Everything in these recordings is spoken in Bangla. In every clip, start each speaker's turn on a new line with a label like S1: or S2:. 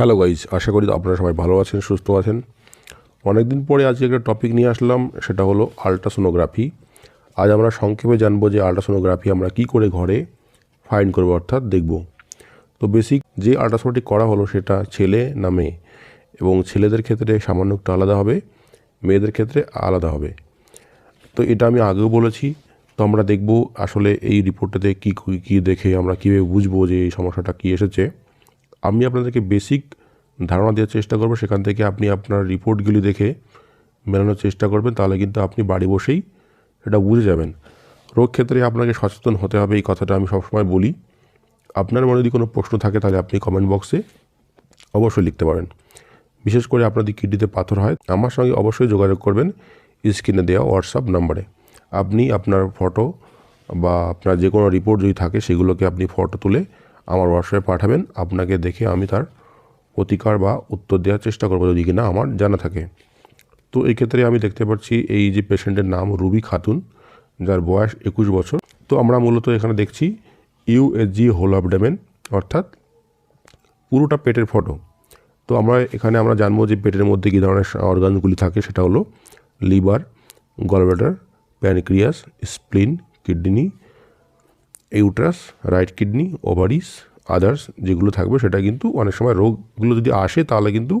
S1: হ্যালো গাইজ আশা করি আপনারা সবাই ভালো আছেন, সুস্থ আছেন। অনেক দিন পরে আজকে একটা টপিক নিয়ে আসলাম, সেটা হলো আলট্রাসোনোগ্রাফি আজ আমরা সংক্ষেপে জানব যে আলট্রাসোনোগ্রাফি আমরা কি করে ঘরে ফাইন করব, অর্থাৎ দেখব। তো বেসিক যে আলট্রাসোনোটি করা হলো সেটা ছেলে না মেয়ে? এবং ছেলেদের ক্ষেত্রে সামান্য একটু আলাদা হবে, মেয়েদের ক্ষেত্রে আলাদা হবে। তো এটা আমি আগেও বলেছি, তো আমরা দেখব আসলে এই রিপোর্টটাতে কী কী দেখে আমরা কীভাবে বুঝব যে এই সমস্যাটা কী এসেছে। আমি আপনাদেরকে বেসিক ধারণা দেওয়ার চেষ্টা করব। সেখান থেকে আপনি আপনার রিপোর্টগুলি দেখে মেলানোর চেষ্টা করবেন, তাহলে কিন্তু আপনি বাড়ি বসেই সেটা বুঝে যাবেন। রোগ ক্ষেত্রে আপনাকে সচেতন হতে হবে, এই কথাটা আমি সবসময় বলি। আপনার মনে যদি কোনো প্রশ্ন থাকে, তাহলে আপনি কমেন্ট বক্সে অবশ্যই লিখতে পারেন। বিশেষ করে আপনাদের কিডনিতে পাথর হয়, আমার সঙ্গে অবশ্যই যোগাযোগ করবেন, স্ক্রিনে দেওয়া হোয়াটসঅ্যাপ নাম্বারে। আপনি আপনার ফটো বা আপনার যে কোনো রিপোর্ট যদি থাকে, সেগুলোকে আপনি ফটো তুলে আমার হোয়াটসঅ্যাপে পাঠাবেন। আপনাকে দেখে আমি তার প্রতিকার বা উত্তর দেওয়ার চেষ্টা করব যদি কিনা আমার জানা থাকে। তো এই ক্ষেত্রে আমি দেখতে পাচ্ছি এই যে পেশেন্টের নাম রুবি খাতুন, যার বয়স একুশ বছর। তো আমরা মূলত এখানে দেখছি ইউএসজি হোল অবডামেন অর্থাৎ পুরোটা পেটের ফটো তো আমরা এখানে আমরা জানব যে পেটের মধ্যে কী ধরনের অর্গানগুলি থাকে, সেটা হলো liver gallbladder pancreas spleen kidney uterus right kidney ovaries others যেগুলো থাকবে সেটা কিন্তু অনেক সময় রোগগুলো যদি আসে তাহলে কিন্তু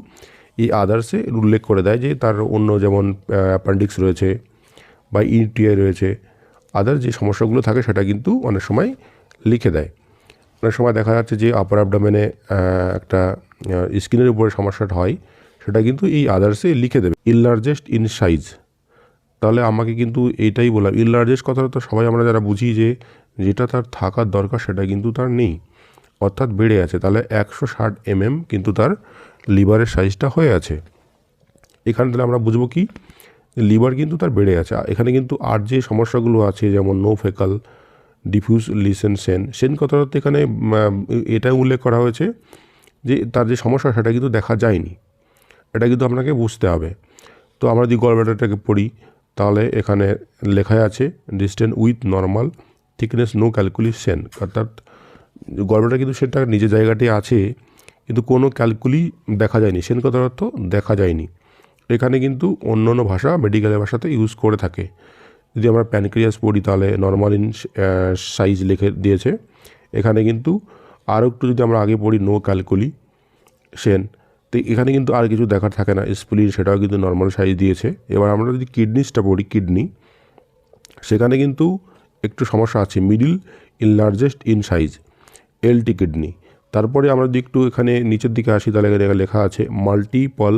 S1: এই আদার্সে উল্লেখ করে দেয় যে তার অন্য যেমন অ্যাপেন্ডিক্স রয়েছে বা ইউটিআই রয়েছে আদার যে সমস্যাগুলো থাকে সেটা কিন্তু অনেক সময় লিখে দেয়। অনেক সময় দেখা যাচ্ছে যে আপার অ্যাবডামেনে একটা স্কিনের উপরে সমস্যাটা হয়, সেটা কিন্তু এই আদার্সে লিখে দেবে। ইনলার্জেস্ট ইন সাইজ তাহলে আমাকে কিন্তু এইটাই বললাম ইনলার্জেস্ট কথাটা তো সবাই আমরা যারা বুঝি যে যেটা তার থাকার দরকার সেটা কিন্তু তার নেই। অর্থাৎ বেড়ে আছে। তাহলে একশো ষাট এমএম কিন্তু তার লিভারের সাইজটা হয়ে আছে। এখানে তাহলে আমরা বুঝব কি? লিভার কিন্তু তার বেড়ে আছে। এখানে কিন্তু আর যে সমস্যাগুলো আছে, যেমন no focal, diffuse lesion seen seen কথাটা এখানে এটা উল্লেখ করা হয়েছে যে তার যে সমস্যা, সেটা কিন্তু দেখা যায়নি। এটা কিন্তু আপনাকে বুঝতে হবে। তো আমরা যদি গলব্লাডারটাকে পড়ি, তাহলে এখানে লেখায় আছে distance with normal thickness no calculation অর্থাৎ গল্পটা কিন্তু সেটা নিজের জায়গাটি আছে, কিন্তু কোনো ক্যালকুলি দেখা যায়নি। সেন কথার অর্থ দেখা যায়নি। এখানে কিন্তু অন্য অন্য ভাষা মেডিকেলের ভাষাতে ইউজ করে থাকে। যদি আমরা প্যানক্রিয়াস পড়ি তাহলে নর্মাল ইন সাইজ লিখে দিয়েছে। এখানে কিন্তু আরও একটু যদি আমরা আগে পড়ি নো ক্যালকুলি সেন, তো এখানে কিন্তু আর কিছু দেখার থাকে না। স্প্লিন সেটাও কিন্তু নর্মাল সাইজ দিয়েছে। এবার আমরা যদি কিডনিসটা পড়ি কিডনি সেখানে কিন্তু একটু সমস্যা আছে। Middle in largest in size LT kidney তারপরে আমরা যদি একটু এখানে নিচের দিকে আসি, তাহলে এখানে লেখা আছে multiple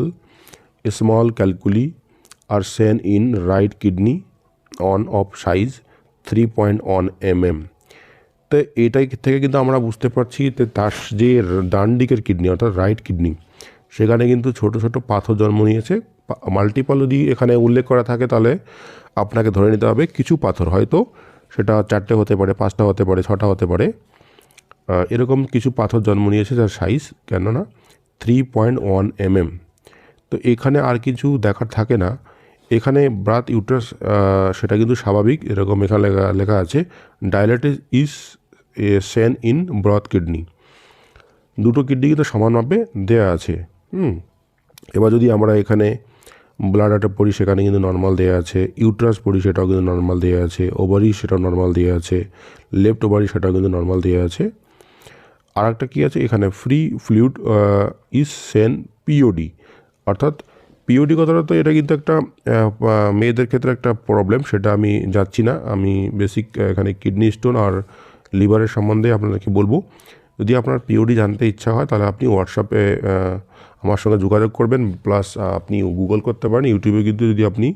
S1: small calculi are seen in right kidney on of size three point one M M তো এটাই থেকে কিন্তু আমরা বুঝতে পারছি যে তার যে ডান দিকের কিডনি অর্থাৎ রাইট কিডনি সেখানে কিন্তু ছোট ছোট পাথর জন্ম নিয়েছে। মাল্টিপল যদি এখানে উল্লেখ করা থাকে, তাহলে আপনাকে ধরে নিতে হবে কিছু পাথর। হয়তো সেটা চারটে হতে পারে, পাঁচটা হতে পারে, ছটা হতে পারে। এরকম কিছু পাথর জন্ম নিয়েছে যার সাইজ কেননা three point one M M তো এখানে আর কিছু দেখার থাকে না। এখানে ব্রাথ ইউটারাস সেটা কিন্তু স্বাভাবিক। এরকম এখানে লেখা লেখা আছে dilatation is a seen in both kidney দুটো কিডনি কিন্তু সমান মাপে দেওয়া আছে। হুম। এবার যদি আমরা এখানে ব্লাডারটা পড়ি, সেখানে কিন্তু নর্মাল দেওয়া আছে। ইউট্রাস পড়ি, সেটাও কিন্তু নর্মাল দেওয়া আছে। ওভারি সেটাও নর্মাল দেওয়া আছে। লেফট ওভারি সেটাও কিন্তু নর্মাল দেওয়া আছে। আর একটা কী আছে? এখানে free fluid is seen POD অর্থাৎ পিওডি কথাটা তো এটা কিন্তু একটা মেয়েদের ক্ষেত্রে একটা প্রবলেম সেটা আমি যাচ্ছি না। আমি বেসিক এখানে কিডনি স্টোন আর লিভারের সম্বন্ধে আপনাদেরকে বলব। যদি আপনার পিওডি জানতে ইচ্ছা হয়, তাহলে আপনি হোয়াটসঅ্যাপে আমার সঙ্গে যোগাযোগ করবেন। প্লাস আপনি গুগল করতে পারেন। ইউটিউবে কিন্তু যদি আপনি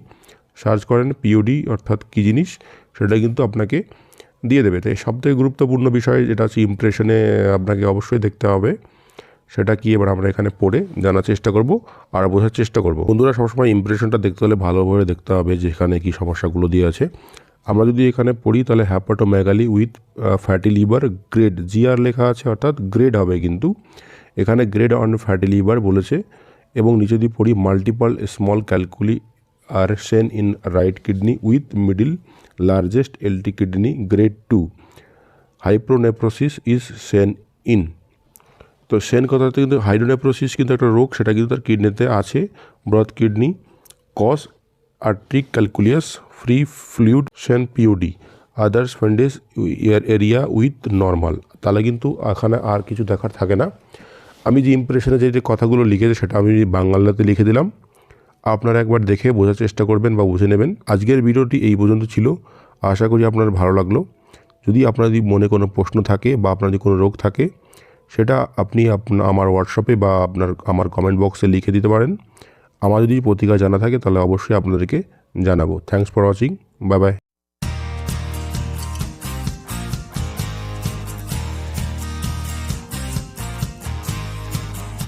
S1: সার্চ করেন পিওডি অর্থাৎ কী জিনিস, সেটা কিন্তু আপনাকে দিয়ে দেবে। তো সবথেকে গুরুত্বপূর্ণ বিষয় যেটা হচ্ছে ইমপ্রেশনে আপনাকে অবশ্যই দেখতে হবে, সেটা কি এবার আমরা এখানে পড়ে জানার চেষ্টা করব আর বোঝার চেষ্টা করব। বন্ধুরা, সবসময় ইমপ্রেশনটা দেখতে হলে ভালোভাবে দেখতে হবে যে এখানে কী সমস্যাগুলো দিয়ে আছে। আমরা যদি এখানে পড়ি তাহলে hepatomegaly with fatty liver grade GR লেখা আছে, অর্থাৎ গ্রেড হবে কিন্তু। এখানে গ্রেড অন ফ্যাটি লিভার বলেছে এবং নিচে যদি পড়ি multiple small calculi are seen in right kidney with middle largest LT kidney grade two hydronephrosis is seen in তো সেন কথাতে কিন্তু হাইড্রোনেপ্রোসিস কিন্তু একটা রোগ, সেটা কিন্তু তার কিডনিতে আছে। Broad kidney cause ureteric calculus free fluid seen POD others findings area with normal তাহলে কিন্তু এখানে আর কিছু দেখার থাকে না। আমি যে ইমপ্রেশনে যে কথাগুলো লিখেছি, সেটা আমি বাংলাতে লিখে দিলাম। আপনারা একবার দেখে বোঝার চেষ্টা করবেন বা বুঝে নেবেন। আজকের ভিডিওটি এই পর্যন্ত ছিল। আশা করি আপনার ভালো লাগল। যদি আপনার যদি মনে কোনো প্রশ্ন থাকে বা আপনার যদি কোনো রোগ থাকে, সেটা আপনি আপনার আমার হোয়াটসঅ্যাপে বা আপনার, আমার কমেন্ট বক্সে লিখে দিতে পারেন। আমার যদি প্রতিকার জানা থাকে, তাহলে অবশ্যই আপনাদেরকে জানাব। Thanks for watching bye bye